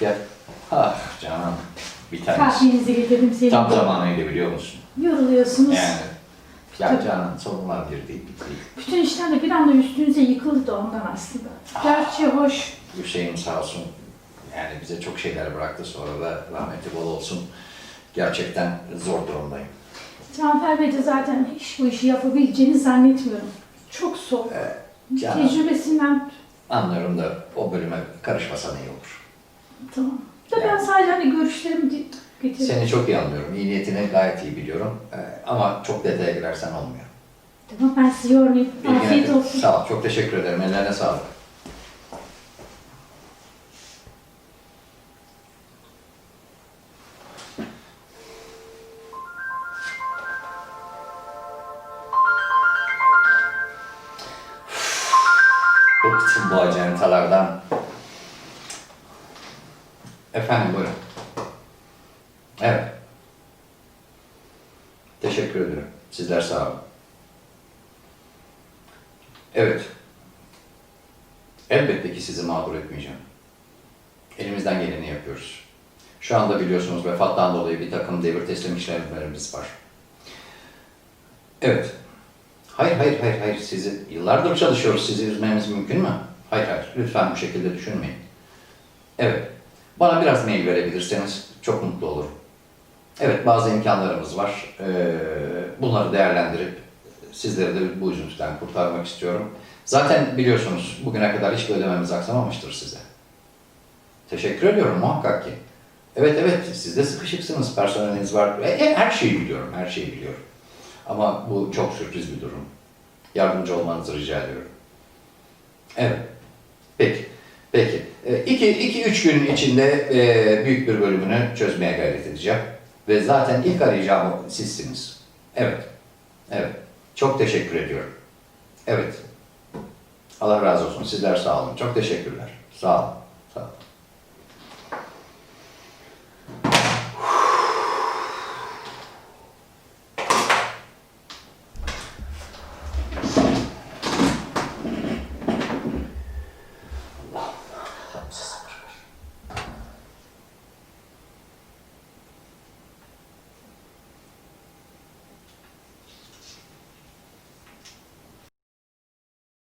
Gel. Ah canım. Bir tanesi. Kahvenizi getirdim senin. Tam zamanıydı biliyor musun? Yoruluyorsunuz. Yani. Ya canım sorunlar bir değil, bir değil. Bütün işler de bir anda üstünüze yıkıldı da ondan aslında. Gerçi hoş. Hüseyin sağ olsun. Yani bize çok şeyler bıraktı sonra da rahmetli bol olsun. Gerçekten zor durumdayım. Cafer Bey de zaten hiç bu işi yapabileceğini zannetmiyorum. Çok soğuk. Ee, canım Tecrübesinden anlıyorum da o bölüme karışmasan iyi olur. Tamam. Da ben Yani. sadece hani görüşlerimi di- getirdim. Seni çok iyi anlıyorum. İyi niyetini gayet iyi biliyorum. Ee, ama çok detaya girersen olmuyor. Tamam ben sizi yormayayım. Afiyet de- olsun. Sağ ol. Çok teşekkür ederim. Ellerine sağlık. Bıktım bu acentalardan. Efendim buyurun. Evet. Teşekkür ederim. Sizler sağ olun. Evet. Elbette ki sizi mağdur etmeyeceğim. Elimizden geleni yapıyoruz. Şu anda biliyorsunuz vefattan dolayı bir takım devir teslim işlemlerimiz var. Evet. Hayır, hayır, hayır, hayır. Sizi yıllardır çalışıyoruz. Sizi üzmemiz mümkün mü? Hayır, hayır. Lütfen bu şekilde düşünmeyin. Evet. Bana biraz mail verebilirseniz çok mutlu olurum. Evet, bazı imkanlarımız var. Ee, bunları değerlendirip sizleri de bu üzüntüden kurtarmak istiyorum. Zaten biliyorsunuz bugüne kadar hiçbir ödememiz aksamamıştır size. Teşekkür ediyorum muhakkak ki. Evet evet siz de sıkışıksınız, personeliniz var. E, her şeyi biliyorum, her şeyi biliyorum. Ama bu çok sürpriz bir durum. Yardımcı olmanızı rica ediyorum. Evet. Peki. Peki. E, iki, iki, üç gün içinde e, büyük bir bölümünü çözmeye gayret edeceğim. Ve zaten ilk arayacağım sizsiniz. Evet. Evet. Çok teşekkür ediyorum. Evet. Allah razı olsun. Sizler sağ olun. Çok teşekkürler. Sağ olun.